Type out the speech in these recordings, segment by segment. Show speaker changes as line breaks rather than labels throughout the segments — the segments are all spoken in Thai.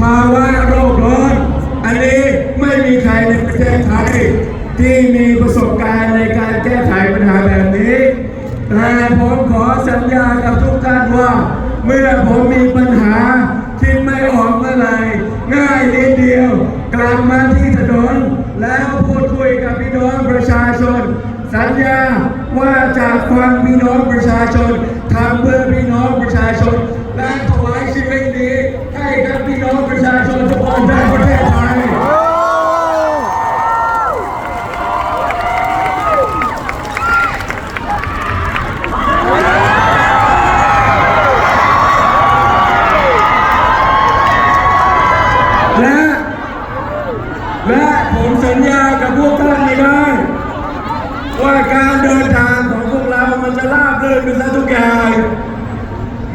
ภาวะโรคร้อน อันนี้ไม่มีใครในประเทศไทยที่มีประสบการณ์ในการแก้ไขปัญหาแบบนี้ แต่ผมขอสัญญากับทุกท่านว่า เมื่อผมมีปัญหาคิดไม่ออกเมื่อไหร่ง่ายนิดเดียว กลับมาที่ถนน แล้วพูดคุยกับพี่น้องประชาชน สัญญาว่าจะฟังพี่น้องประชาชนทำเพื่อพี่น้องประชาชน และถวายชีวิตนี้ให้กับพี่น้องประชาชนทุกคนในประเทศไทย และและผมสัญญากับพวกท่านไม่ได้ ว่าการเดินทางของพวกเรามันจะราบรื่นไปซะทุกอย่าง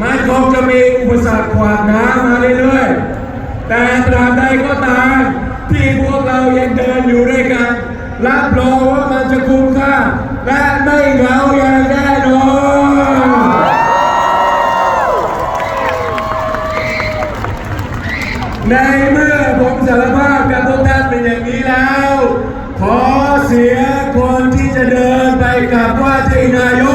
มันคงจะมีอุปสรรคขวางน้ำมาเรื่อยๆ แต่ตราบใดก็ตามที่พวกเรายังเดินอยู่ด้วยกัน รับรองว่ามันจะคุ้มค่า และไม่เหงาอย่างแน่นอนในเมื่อผมสารภาพกับพวกท่านเป็นอย่างนี้แล้ว ขอเสียคนที่จะเดินไปกับว่าที่นายก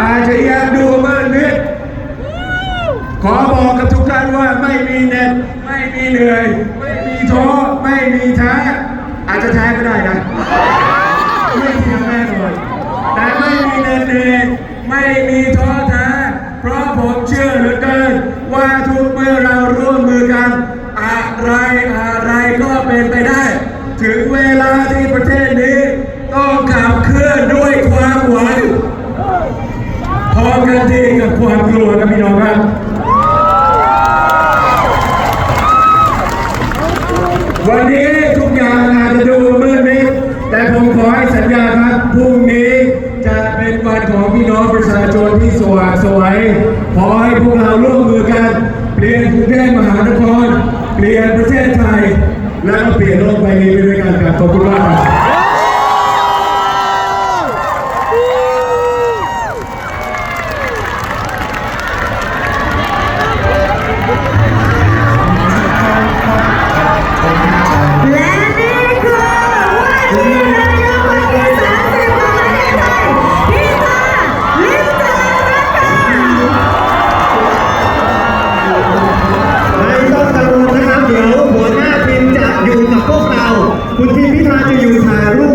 อาจจะยังดูมืดมิดขอบอกกับทุกท่านว่าไม่มีเน็ดไม่มีเหนื่อย ไม่มีท้อไม่มีท้าอาจจะแท้ก็ได้นะ ไม่เทียมแน่นอนแต่ไม่มีเน็ดเหนื่อยไม่มีท้อแท้เพราะผมเชื่อเหลือเกิน ว่าทุกเมื่อเราร่วมมือกัน อะไรอะไรก็เป็นไปได้ ถึงเวลาที่ประเทศนี้ต้องขับเคลื่อนด้วยความหวัง กันทีกับความกลัวครับพี่น้องครับวันนี้ทุกอย่างอาจจะดูมืดมิดแต่ผมขอให้สัญญาครับพรุ่งนี้จะเป็นวันของพี่น้องประชาชนที่สว่างสวยขอให้พวกเราร่วมมือกันเปลี่ยนกรุงเทพมหานคร เปลี่ยนประเทศไทย แล้วก็เปลี่ยนโลกใบนี้ไปด้วยกันครับขอบคุณมาก
ไม่